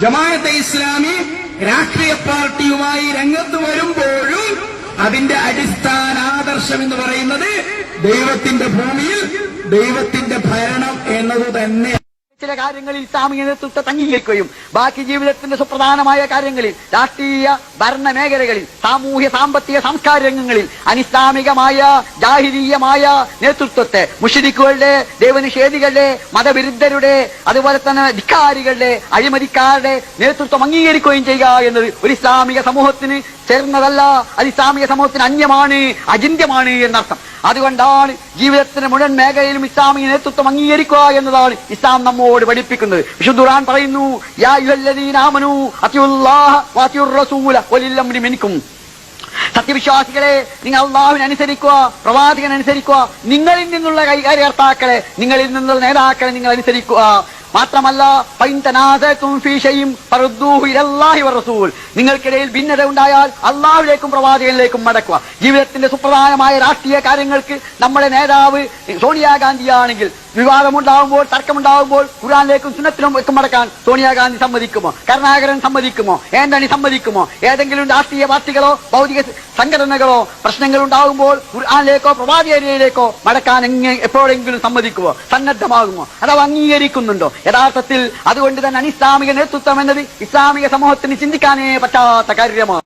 ജമാഅത്തെ ഇസ്ലാമി രാഷ്ട്രീയ പാർട്ടിയുമായി രംഗത്ത് വരുമ്പോഴും അതിന്റെ അടിസ്ഥാന ആദർശം എന്ന് പറയുന്നത് ദൈവത്തിന്റെ ഭൂമിയിൽ ദൈവത്തിന്റെ ഭരണം എന്നത് തന്നെ ചില കാര്യങ്ങളിൽ ഇസ്ലാമിക നേതൃത്വത്തെ അംഗീകരിക്കുകയും ബാക്കി ജീവിതത്തിന്റെ സുപ്രധാനമായ കാര്യങ്ങളിൽ രാഷ്ട്രീയ ഭരണ മേഖലകളിൽ സാമൂഹ്യ സാമ്പത്തിക സാംസ്കാരിക രംഗങ്ങളിൽ അനിസ്ലാമികമായ ജാഹിരീയമായ നേതൃത്വത്തെ മുഷരിക്കുകളുടെ ദൈവനിഷേധികളുടെ മതവിരുദ്ധരുടെ അതുപോലെ തന്നെ ധിക്കാരികളുടെ അഴിമതിക്കാരുടെ നേതൃത്വം അംഗീകരിക്കുകയും ചെയ്യുക എന്നത് ഒരു ഇസ്ലാമിക സമൂഹത്തിന് ചേർന്നതല്ല. അത് ഇസ്ലാമിക സമൂഹത്തിന് അന്യമാണ് അചിന്യമാണ് എന്നർത്ഥം. അതുകൊണ്ടാണ് ജീവിതത്തിന് മുഴുവൻ മേഖലയിലും ഇസ്ലാമിക നേതൃത്വം അംഗീകരിക്കുക എന്നതാണ് ഇസ്ലാം നമ്മോട് പഠിപ്പിക്കുന്നത്. വിശുദ്ധ ഖുർആൻ പറയുന്നു യാ റസൂല മിൻകും സത്യവിശ്വാസികളെ നിങ്ങൾ അള്ളാഹുവിനെ അനുസരിക്കുക പ്രവാചകൻ അനുസരിക്കുക നിങ്ങളിൽ നിന്നുള്ള കൈകാര്യകർത്താക്കളെ നിങ്ങളിൽ നിന്നുള്ള നേതാക്കളെ നിങ്ങൾ അനുസരിക്കുക. മാത്രമല്ല നിങ്ങൾക്കിടയിൽ ഭിന്നത ഉണ്ടായാൽ അള്ളാഹുലേക്കും പ്രവാചകനിലേക്കും മടക്കുക. ജീവിതത്തിന്റെ സുപ്രധാനമായ രാഷ്ട്രീയ കാര്യങ്ങൾക്ക് നമ്മുടെ നേതാവ് സോണിയാഗാന്ധിയാണെങ്കിൽ വിവാദമുണ്ടാകുമ്പോൾ തർക്കമുണ്ടാകുമ്പോൾ ഖുറാനിലേക്കും സുന്നത്തിലും ഒക്കെ മടക്കാൻ സോണിയാഗാന്ധി സമ്മതിക്കുമോ? കരുണാകരൻ സമ്മതിക്കുമോ? ഏന്തണി സമ്മതിക്കുമോ? ഏതെങ്കിലും രാഷ്ട്രീയ പാർട്ടികളോ ഭൗതിക സംഘടനകളോ പ്രശ്നങ്ങൾ ഉണ്ടാകുമ്പോൾ ഖുർആാനിലേക്കോ പ്രവാചകനിലേക്കോ മടക്കാൻ എങ്ങനെ എപ്പോഴെങ്കിലും സമ്മതിക്കുമോ? സന്നദ്ധമാകുമോ? അഥവാ അംഗീകരിക്കുന്നുണ്ടോ? യഥാർത്ഥത്തിൽ അതുകൊണ്ട് തന്നെ അനിസ്ലാമിക നേതൃത്വം എന്നത് ഇസ്ലാമിക സമൂഹത്തിന് ചിന്തിക്കാനേ പറ്റാത്ത കാര്യമാണ്.